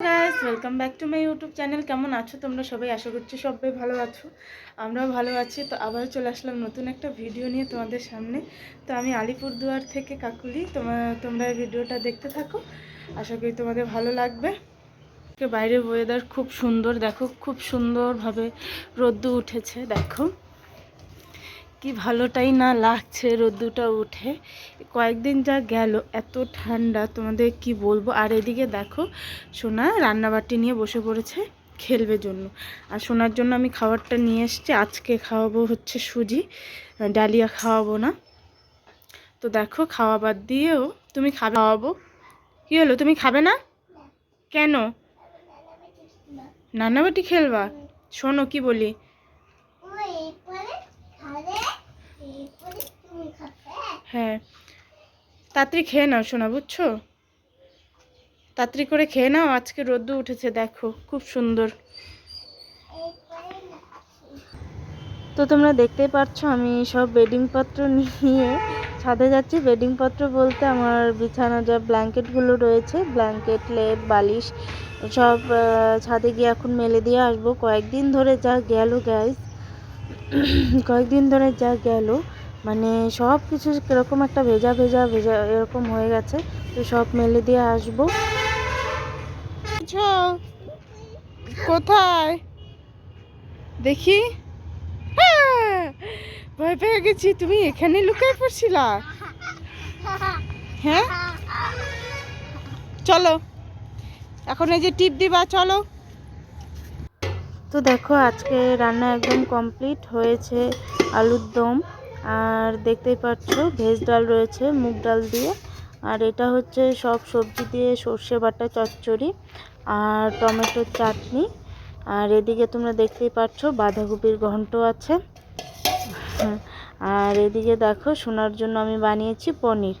Guys welcome back to my YouTube channel কেমন আছো তোমরা সবাই? আশা করছি সবাই ভালো আছো। আমরাও ভালো আছি। তো আবার চলে আসলাম নতুন একটা ভিডিও নিয়ে তোমাদের সামনে। তো আমি আলিপুরদুয়ার থেকে কাকুলি। তোমার তোমরা ভিডিওটা দেখতে থাকো। আশা করি তোমাদের ভালো লাগবে। বাইরের ওয়েদার খুব সুন্দর। দেখো, খুব সুন্দরভাবে রোদ্দু উঠেছে। দেখো। কি ভালোটাই না লাগছে রোদ্দুটা উঠে। কয়েকদিন যা গেল, এত ঠান্ডা, তোমাদের কি বলব? আর এদিকে দেখো, সোনা রান্নাবাটি নিয়ে বসে পড়েছে খেলবে জন্য। আর সোনার জন্য আমি খাবারটা নিয়ে এসছি। আজকে খাওয়াবো হচ্ছে সুজি, ডালিয়া খাওয়াবো না। তো দেখো, খাওয়া বাদ দিয়েও তুমি খাওয়াবো। কী হলো? তুমি খাবে না? কেন? রান্নাবাটি খেলবা? শোনো কি বলি। হ্যাঁ। তাড়াতাড়ি খেয়ে নাও শোনা বুঝছ? তাড়াতাড়ি করে খেয়ে নাও, আজকে রোদ্দু উঠেছে, দেখো, খুব সুন্দর। তো তোমরা দেখতেই পাচ্ছ আমি সব বেডিং পত্র নিয়ে ছাদে যাচ্ছি। বেডিং পত্র বলতে আমার বিছানা যা ব্ল্যাঙ্কেটগুলো রয়েছে, ব্ল্যাঙ্কেট, লেপ, বালিশ, সব ছাদে গিয়ে এখন মেলে দিয়ে আসব। কয়েকদিন ধরে যা গেল গ্যাস কয়েকদিন ধরে যা গেল মানে সব কিছু কীরকম একটা ভেজা ভেজা ভেজা এরকম হয়ে গেছে তো সব মেলে দিয়ে আসব। কোথায়? দেখি। হ্যাঁ, ভয় পেয়ে গেছি তুমি এখানে লুকিয়ে পড়ছিলা? হ্যাঁ? চলো এখন এই যে টিপ দিবা চলো। তো দেখো আজকে রান্না একদম কমপ্লিট হয়েছে আলুর দম। আর দেখতেই পাচ্ছ, ভেজ ডাল রয়েছে মুগ ডাল দিয়ে। আর এটা হচ্ছে সব সবজি দিয়ে সর্ষে বাটা চচ্চড়ি আর টমেটোর চাটনি। আর এদিকে তোমরা দেখতেই পাচ্ছ, বাঁধাকপির ঘন্ট আছে। আর এদিকে দেখো শোনার জন্য আমি বানিয়েছি পনির।